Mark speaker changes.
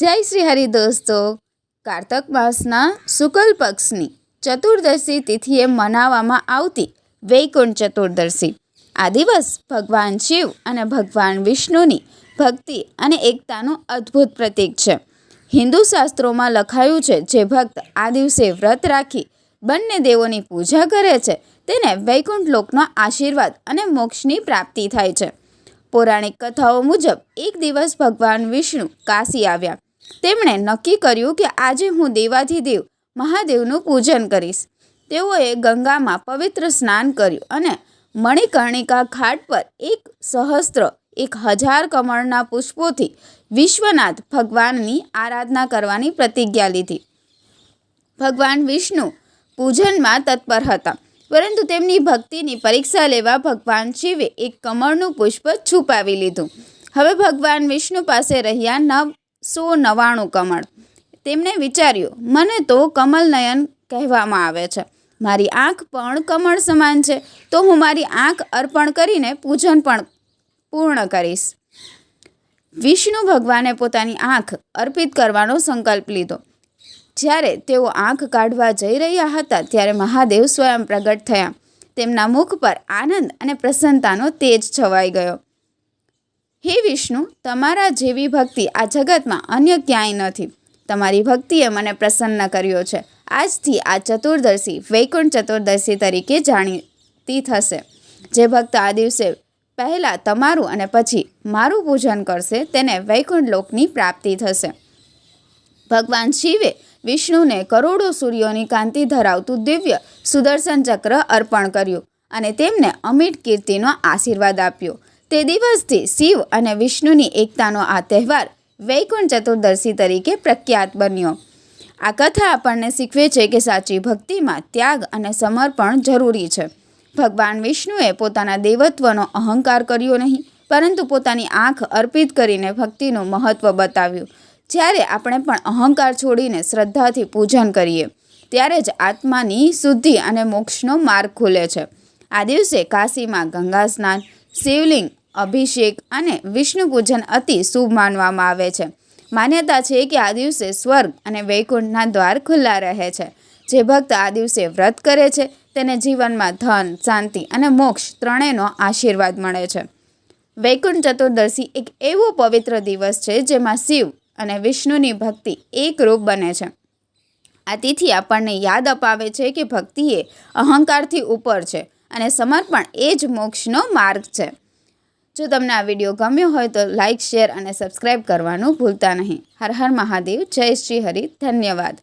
Speaker 1: જય શ્રી હરિ દોસ્તો. કારતક માસના શુક્લ પક્ષની ચતુર્દશી તિથિએ મનાવવામાં આવતી વૈકુંઠ ચતુર્દશી. આ દિવસ ભગવાન શિવ અને ભગવાન વિષ્ણુની ભક્તિ અને એકતાનું અદ્ભુત પ્રતીક છે. હિન્દુ શાસ્ત્રોમાં લખાયું છે, જે ભક્ત આ દિવસે વ્રત રાખી બંને દેવોની પૂજા કરે છે, તેને વૈકુંઠ લોકનો આશીર્વાદ અને મોક્ષની પ્રાપ્તિ થાય છે. પૌરાણિક કથાઓ મુજબ એક દિવસ ભગવાન વિષ્ણુ કાશી આવ્યા. તેમણે નક્કી કર્યું કે આજે હું દેવાધિદેવ મહાદેવનું પૂજન કરીશ. તેઓએ ગંગામાં પવિત્ર સ્નાન કર્યું અને મણિકર્ણિકા ઘાટ પર એક સહસ્ત્ર, એક હજાર કમળના પુષ્પોથી વિશ્વનાથ ભગવાનની આરાધના કરવાની પ્રતિજ્ઞા લીધી. ભગવાન વિષ્ણુ પૂજનમાં તત્પર હતા, પરંતુ તેમની ભક્તિની પરીક્ષા લેવા ભગવાન શિવે એક કમળનું પુષ્પ છુપાવી લીધું. હવે ભગવાન વિષ્ણુ પાસે રહ્યા નવસો નવ્વાણું કમળ. તેમણે વિચાર્યું, મને તો કમલ નયન કહેવામાં આવે છે. મારી આંખ પણ કમળ સમાન છે, તો હું મારી આંખ અર્પણ કરીને પૂજન પણ પૂર્ણ કરીશ. વિષ્ણુ ભગવાને પોતાની આંખ અર્પિત કરવાનો સંકલ્પ લીધો. જ્યારે તેઓ આંખ કાઢવા જઈ રહ્યા હતા, ત્યારે મહાદેવ સ્વયં પ્રગટ થયા. તેમના મુખ પર આનંદ અને પ્રસન્નતાનો તેજ છવાઈ ગયો. હે વિષ્ણુ, તમારા જેવી ભક્તિ આ જગતમાં અન્ય ક્યાંય નથી. તમારી ભક્તિએ મને પ્રસન્ન કર્યો છે. આજથી આ ચતુર્દશી, વૈકુંઠ ચતુર્દશી તરીકે જાણીતી થશે. જે ભક્ત આ દિવસે પહેલાં તમારું અને પછી મારું પૂજન કરશે, તેને વૈકુંઠ લોકની પ્રાપ્તિ થશે. ભગવાન શિવે વિષ્ણુને કરોડો સૂર્યોની કાંતિ ધરાવતું દિવ્ય સુદર્શન ચક્ર અર્પણ કર્યું અને તેમને અમિટ કીર્તિનો આશીર્વાદ આપ્યો. તે દિવસથી શિવ અને વિષ્ણુની એકતાનો આ તહેવાર વૈકુંઠ ચતુર્દશી તરીકે પ્રખ્યાત બન્યો. આ કથા આપણને શીખવે છે કે સાચી ભક્તિમાં ત્યાગ અને સમર્પણ જરૂરી છે. ભગવાન વિષ્ણુએ પોતાના દેવત્વનો અહંકાર કર્યો નહીં, પરંતુ પોતાની આંખ અર્પિત કરીને ભક્તિનું મહત્ત્વ બતાવ્યું. જ્યારે આપણે પણ અહંકાર છોડીને શ્રદ્ધાથી પૂજન કરીએ, ત્યારે જ આત્માની શુદ્ધિ અને મોક્ષનો માર્ગ ખુલે છે. આ દિવસે કાશીમાં ગંગા સ્નાન, શિવલિંગ અભિષેક અને વિષ્ણુ પૂજન અતિ શુભ માનવામાં આવે છે. માન્યતા છે કે આ દિવસે સ્વર્ગ અને વૈકુંઠના દ્વાર ખુલ્લા રહે છે. જે ભક્ત આ દિવસે વ્રત કરે છે, તેને જીવનમાં ધન, શાંતિ અને મોક્ષ ત્રણેયનો આશીર્વાદ મળે છે. વૈકુંઠ ચતુર્દશી એક એવો પવિત્ર દિવસ છે, જેમાં શિવ અને વિષ્ણુની ભક્તિ એકરૂપ બને છે. આ તિથિ આપણને યાદ અપાવે છે કે ભક્તિ એ અહંકારથી ઉપર છે અને સમર્પણ એ જ મોક્ષનો માર્ગ છે. જો તમને આ વીડિયો ગમ્યો હોય તો લાઇક શેર અને સબસ્ક્રાઈબ કરવાનું ભૂલતા નહીં. હર હર મહાદેવ. જય શ્રી હરિ. ધન્યવાદ.